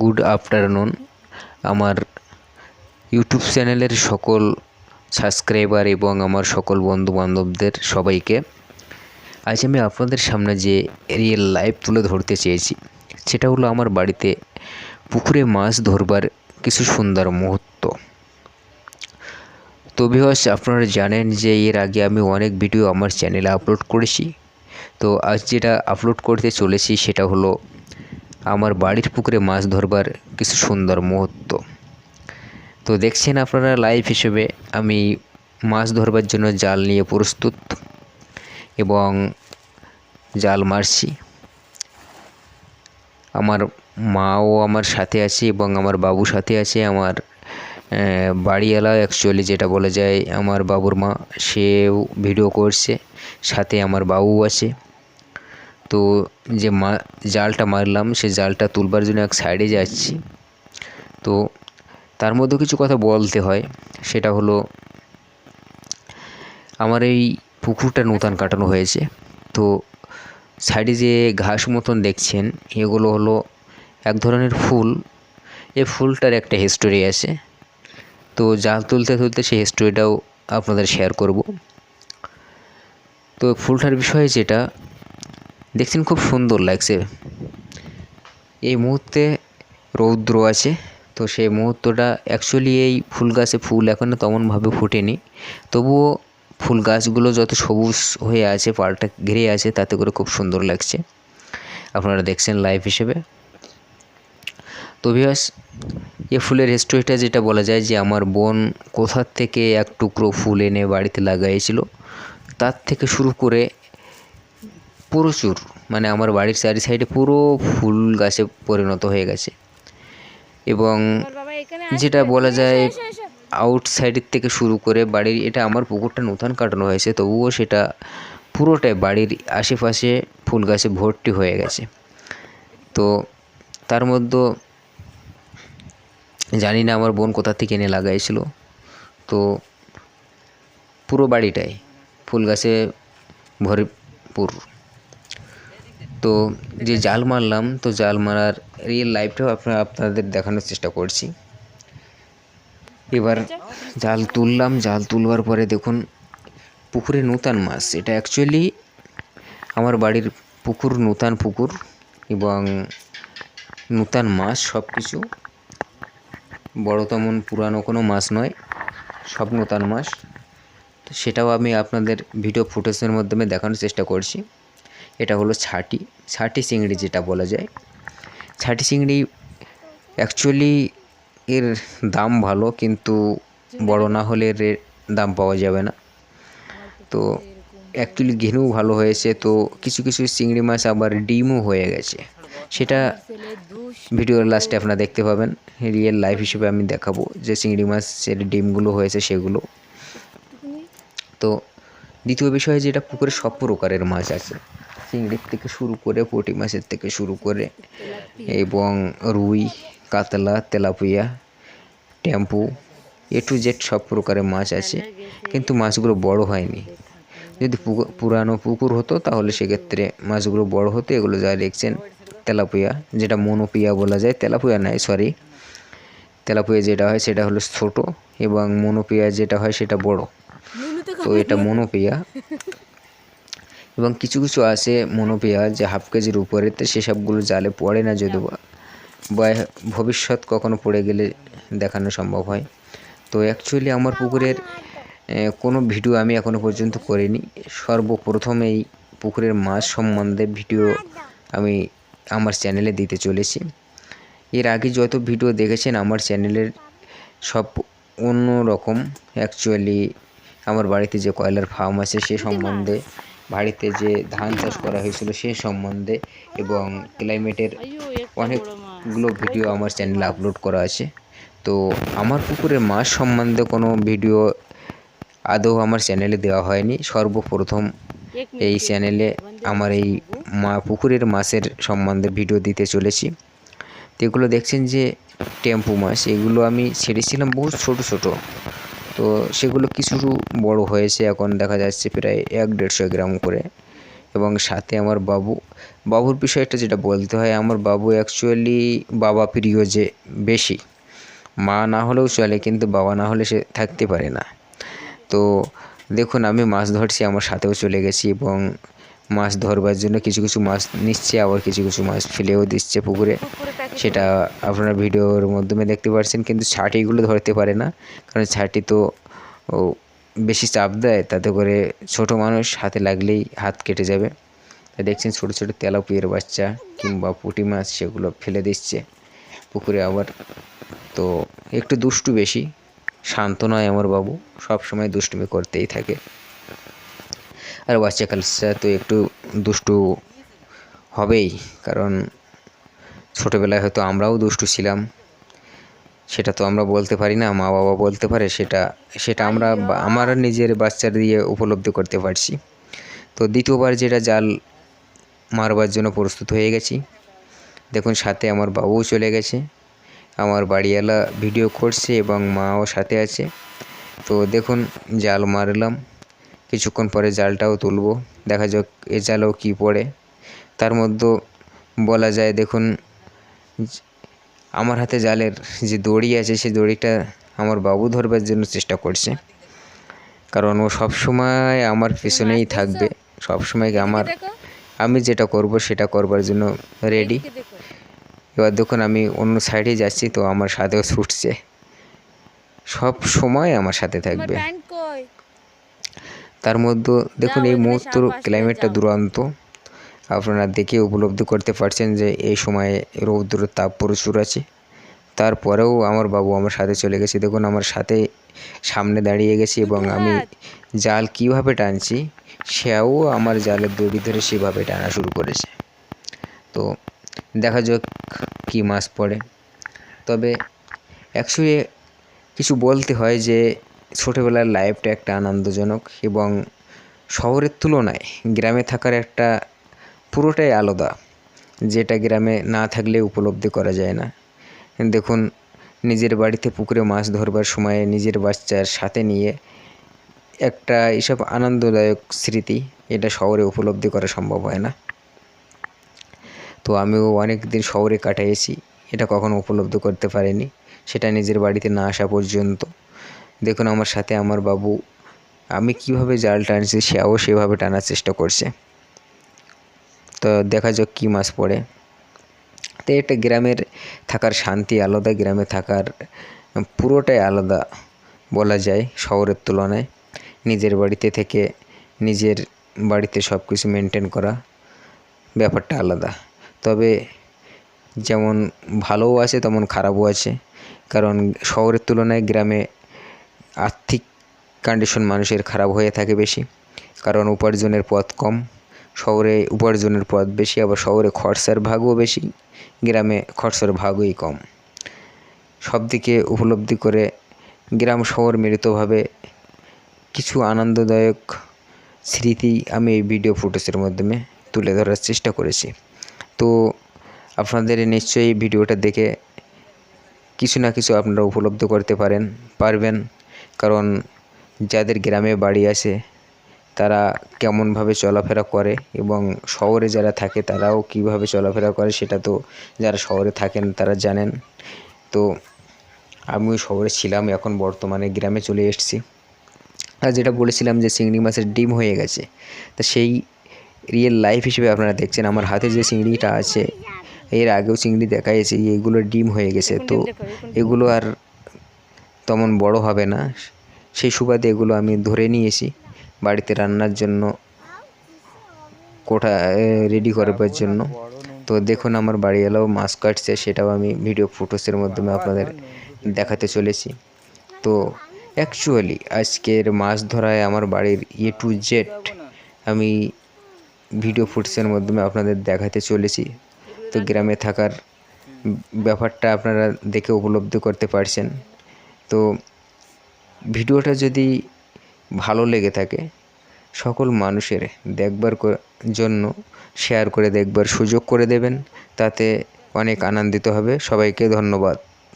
Good afternoon. আমার YouTube চ্যানেলের সকল সাবস্ক্রাইবার এবং আমার সকল বন্ধু বান্ধবদের সবাইকে, আজ আমি আপনাদের সামনে যে রিয়েল লাইফ তুলে ধরতে চেয়েছি, সেটা হলো আমার বাড়িতে পুকুরে মাছ ধরবার কিছু সুন্দর মুহূর্ত। তো বিহস আপনারা জানেন যে এর আগে আমি অনেক ভিডিও আমার চ্যানেলে আপলোড করেছি। তো আজ যেটা আপলোড করতে চলেছি সেটা হলো আমার বাড়ির পুকুরে মাছ ধরবার কিছু সুন্দর মুহূর্ত। তো দেখছেন আপনারা লাইভ হিসেবে আমি মাছ ধরবার জন্য জাল নিয়ে প্রস্তুত এবং জাল মারছি। আমার মাও আমার সাথে আছে এবং আমার বাবু সাথে আছে, আমার বাড়িওয়ালা অ্যাকচুয়ালি যেটা বলা যায় আমার বাবুর মা, সেও ভিডিও করছে, সাথে আমার বাবু আছে। তো যে মা, জালটা মারলাম সে জালটা তুলবার জন্য এক সাইডে যাচ্ছি। তো তার মধ্যে কিছু কথা বলতে হয়। সেটা হলো, আমার এই পুকুরটা নূতন কাটানো হয়েছে। তো সাইডে যে ঘাস মতন দেখছেন, এগুলো হলো এক ধরনের ফুল। এ ফুলটার একটা হিস্টোরি আছে। তো জাল তুলতে তুলতে সেই হিস্টোরিটাও আপনাদের শেয়ার করব। তো ফুলটার বিষয়ে যেটা দেখছেন খুব সুন্দর লাগছে। এই মুহূর্তে রৌদ্র আছে, তো সেই মুহূর্তটা অ্যাকচুয়ালি এই ফুল গাছে ফুল এখনও তেমনভাবে ফোটেনি। তবুও ফুল গাছগুলো যত সবুজ হয়ে আছে, পাড়টা ঘিরে আছে, তাতে করে খুব সুন্দর লাগছে। আপনারা দেখছেন লাইভ হিসেবে। তো ভিয়াস এ ফুলের হিস্টোরিটা যেটা বলা যায় যে আমার বোন কোথার থেকে এক টুকরো ফুল এনে বাড়িতে লাগাইছিল, তার থেকে শুরু করে প্রচুর। মানে আমার বাড়ির চারি সাইডে পুরো ফুল গাছে পরিণত হয়ে গেছে। এবং যেটা বলা যায় আউটসাইডের থেকে শুরু করে বাড়ির এটা আমার পুকুরটা নতুন কাটানো হয়েছে তবুও সেটা পুরোটাই বাড়ির আশেপাশে ফুল গাছে ভর্তি হয়ে গেছে। তো তার মধ্যে জানি না আমার বোন কোথা থেকে এনে লাগাইছিল। তো পুরো বাড়িটাই ফুল গাছে ভরপুর। তো যে জাল মারলাম, তো জাল মারার রিয়েল লাইফটাও আপনার আপনাদের দেখানোর চেষ্টা করছি। এবার জাল তুললাম, জাল তুলবার পরে দেখুন, পুকুরে নূতন মাছ। এটা অ্যাকচুয়ালি আমার বাড়ির পুকুর, নূতন পুকুর এবং নূতন মাছ সব কিছু বড় তেমন পুরানো কোনো মাছ নয়, সব নূতন মাছ। তো সেটাও আমি আপনাদের ভিডিও ফুটেজের মাধ্যমে দেখানোর চেষ্টা করছি। এটা হলো ছাটি। ছাটি চিংড়ি যেটা বলা যায়। ছাটি চিংড়ি অ্যাকচুয়ালি এর দাম ভালো, কিন্তু বড় না হলে এর দাম পাওয়া যাবে না। তো অ্যাকচুয়ালি ঘেনু ভালো হয়েছে, তো কিছু কিছু চিংড়ি মাছ আবার ডিমও হয়ে গেছে। সেটা ভিডিওর লাস্টে আপনারা দেখতে পাবেন। রিয়েল লাইফ হিসেবে আমি দেখাবো যে চিংড়ি মাছের ডিমগুলো হয়েছে সেগুলো। তো দ্বিতীয় বিষয় যেটা পুকুরে সব প্রকারের মাছ আছে। চিংড়ির থেকে শুরু করে পুঁটি মাছের থেকে শুরু করে এবং রুই কাতলা তেলাপিয়া টেম্পু এ টু জেড সব প্রকারের মাছ আছে। কিন্তু মাছগুলো বড় হয়নি। যদি পুরানো পুকুর হতো তাহলে সেক্ষেত্রে মাছগুলো বড় হতো। এগুলো যা দেখছেন তেলাপুয়া যেটা মনোপিয়া বলা যায়। তেলাপুয়া নাই সরি তেলাপুয়া যেটা হয় সেটা হলো ছোট এবং মনোপিয়া যেটা হয় সেটা বড়। তো এটা মনোপিয়া। এবং কিছু কিছু আছে মনোপিয়া যে হাফ কেজির উপরেতে সেসবগুলো জালে পড়ে না বা ভবিষ্যৎ কখনো পড়ে গেলে দেখানো সম্ভব হয়। তো অ্যাকচুয়ালি আমার পুকুরের কোনো ভিডিও আমি এখনও পর্যন্ত করিনি। সর্বপ্রথম এই পুকুরের মাছ সম্বন্ধে ভিডিও আমি আমার চ্যানেলে দিতে চলেছি। এর আগে যত ভিডিও দেখেছেন আমার চ্যানেলের সব অন্য রকম অ্যাকচুয়ালি আমার বাড়িতে যে কয়লার ফার্ম আছে সে সম্বন্ধে বাড়িতে যে ধান চাষ করা হয়েছিল সে সম্বন্ধে এবং ক্লাইমেটের অনেকগুলো ভিডিও আমার চ্যানেলে আপলোড করা আছে। তো আমার পুকুরের মাছ সম্বন্ধে কোনো ভিডিও আদৌ আমার চ্যানেলে দেওয়া হয়নি। সর্বপ্রথম এই চ্যানেলে আমার এই মা পুকুরের মাছের সম্বন্ধে ভিডিও দিতে চলেছি। তো এগুলো দেখছেন যে টেম্পু মাছ এগুলো আমি ছেড়েছিলাম বহু ছোট ছোট। তো সেগুলো কিছু বড় হয়েছে, এখন দেখা যাচ্ছে প্রায় এক দেড়শো গ্রাম করে। এবং সাথে আমার বাবু, বাবুর বিষয়টা যেটা বলতে হয়, আমার বাবু অ্যাকচুয়ালি বাবা প্রিয় যে বেশি। মা না হলেও চলে, কিন্তু বাবা না হলে সে থাকতে পারে না। তো দেখুন, আমি মাছ ধরছি, আমার সাথেও চলে গেছি এবং মাছ ধরবার জন্য কিছু কিছু মাছ নিচ্ছে আবার কিছু কিছু মাছ ফেলেও দিচ্ছে পুকুরে। সেটা আপনারা ভিডিওর মাধ্যমে দেখতে পাচ্ছেন কিন্তু ছাটিগুলো ধরতে পারে না কারণ ছাটি তো ও বেশি চাপ দেয় তাতে করে ছোট মানুষ হাতে লাগলেই হাত কেটে যাবে। তা দেখছেন ছোটো ছোটো তেলাপিয়ার বাচ্চা কিংবা পুঁটি মাছ সেগুলো ফেলে দিচ্ছে পুকুরে আবার। তো একটু দুষ্টু বেশি শান্ত নয় আমার বাবু সব সময় দুষ্টুমি করতেই থাকে। আর বাচ্চা কালসা তো একটু দুষ্টু হবেই, কারণ ছোটোবেলায় হয়তো আমরাও দুষ্টু ছিলাম। সেটা তো আমরা বলতে পারি না মা বাবা বলতে পারে, সেটা সেটা আমরা আমার নিজের বাচ্চার দিয়ে উপলব্ধি করতে পারছি। তো দ্বিতীয়বার যেটা জাল মারবার জন্য প্রস্তুত হয়ে গেছি। দেখুন, সাথে আমার বাবুও চলে গেছে, আমার বাড়িওয়ালা ভিডিও করছে এবং মাও সাথে আছে। তো দেখুন, জাল মারলাম। কিছুক্ষণ পরে জালটাও তুলবো। দেখা যাক এ জালেও কী পড়ে। তার মধ্যে বলা যায় দেখুন আমার হাতে জালের যে দড়ি আছে সেই দড়িটা আমার বাবু ধরবার জন্য চেষ্টা করছে। কারণ ও সব সময় আমার পেছনেই থাকবে। সব সময় আমার আমি যেটা করব সেটা করবার জন্য রেডি এবার দেখুন আমি অন্য সাইডে যাচ্ছি তো আমার সাথেও ছুটছে। সব সময় আমার সাথে থাকবে। তার মধ্যে দেখুন এই মুহূর্ত ক্লাইমেটটা। দুরন্ত। আপনারা দেখে উপলব্ধি করতে পারছেন যে এই সময়ে রৌদ্রের তাপ প্রচুর আছে। তারপরেও আমার বাবু আমার সাথে চলে গেছে। দেখুন আমার সাথে সামনে দাঁড়িয়ে গেছি এবং আমি জাল কীভাবে টানছি সেও আমার জালের দড়ি ধরে সেভাবে টানা শুরু করেছে। তো দেখা যাক কী মাছ পড়ে। তবে অ্যাকচুয়ালি কিছু বলতে হয় যে ছোটোবেলার লাইফটা একটা আনন্দজনক এবং শহরের তুলনায় গ্রামে থাকার একটা পুরোটাই আলাদা, যেটা গ্রামে না থাকলে উপলব্ধি করা যায় না। দেখুন, নিজের বাড়িতে পুকুরে মাছ ধরবার সময় নিজের বাচ্চার সাথে নিয়ে একটা এসব আনন্দদায়ক স্মৃতি এটা শহরে উপলব্ধি করা সম্ভব হয় না। তো আমিও অনেক দিন শহরে কাটাইছি এটা কখনো উপলব্ধি করতে পারিনি, সেটা নিজের বাড়িতে না আসা পর্যন্ত। দেখুন আমার সাথে আমার বাবু, আমি কীভাবে জাল টানছি সেও সেভাবে টানার চেষ্টা করছে। তো দেখা যাক কী মাছ পড়ে। তো এটা গ্রামের থাকার শান্তি, আলাদা গ্রামে থাকার পুরোটাই আলাদা বলা যায় শহরের তুলনায়। নিজের বাড়িতে থেকে নিজের বাড়িতে সব কিছু মেনটেন করা ব্যাপারটা আলাদা। তবে যেমন ভালোও আছে, তেমন খারাপও আছে। কারণ শহরের তুলনায় গ্রামে আর্থিক কন্ডিশন মানুষের খারাপ হয়ে থাকে বেশি। কারণ উপার্জনের পথ কম, শহরে উপার্জনের পথ বেশি, আবার শহরে খরচার ভাগও বেশি, গ্রামে খরচার ভাগই কম। সব দিকে উপলব্ধি করে গ্রাম শহর মিলিতভাবে কিছু আনন্দদায়ক স্মৃতি আমি এই ভিডিও ফুটেজের মাধ্যমে তুলে ধরার চেষ্টা করেছি। তো আপনাদের নিশ্চয়ই ভিডিওটা দেখে কিছু না কিছু আপনারা উপলব্ধ করতে পারেন, পারবেন। কারণ যাদের গ্রামে বাড়ি আছে, তারা কেমনভাবে চলাফেরা করে এবং শহরে যারা থাকে, তারাও কীভাবে চলাফেরা করে সেটা তো যারা শহরে থাকেন তারা জানেন। তো আমিও শহরে ছিলাম, এখন বর্তমানে গ্রামে চলে এসেছি। আর যেটা বলেছিলাম যে চিংড়ি মাছের ডিম হয়ে গেছে, তা সেই রিয়েল লাইফ হিসেবে আপনারা দেখছেন, আমার হাতে যে চিংড়িটা আছে, এর আগেও চিংড়ি দেখাইছে এগুলো ডিম হয়ে গেছে। তো এগুলো আর তেমন বড় হবে না। সেই সুবাদে এগুলো আমি ধরে নিয়েছি। বাড়িতে রান্নার জন্য কোটা রেডি করবার জন্য। তো দেখুন আমার বাড়িওয়ালাও মাছ কাটছে, সেটাও আমি ভিডিও ফুটেজের মাধ্যমে আপনাদের দেখাতে চলেছি। তো অ্যাকচুয়ালি আজকের মাছ ধরায় আমার বাড়ির এ টু জেড আমি ভিডিও ফুটেজের মাধ্যমে আপনাদের দেখাতে চলেছি। তো গ্রামে থাকার ব্যাপারটা আপনারা দেখে উপলব্ধি করতে পারছেন। তো ভিডিওটা যদি ভালো লেগে থাকে, সকল মানুষের দেখবার জন্য শেয়ার করে দেখবার সুযোগ করে দেবেন। তাতে অনেক আনন্দিত হবে। সবাইকে ধন্যবাদ।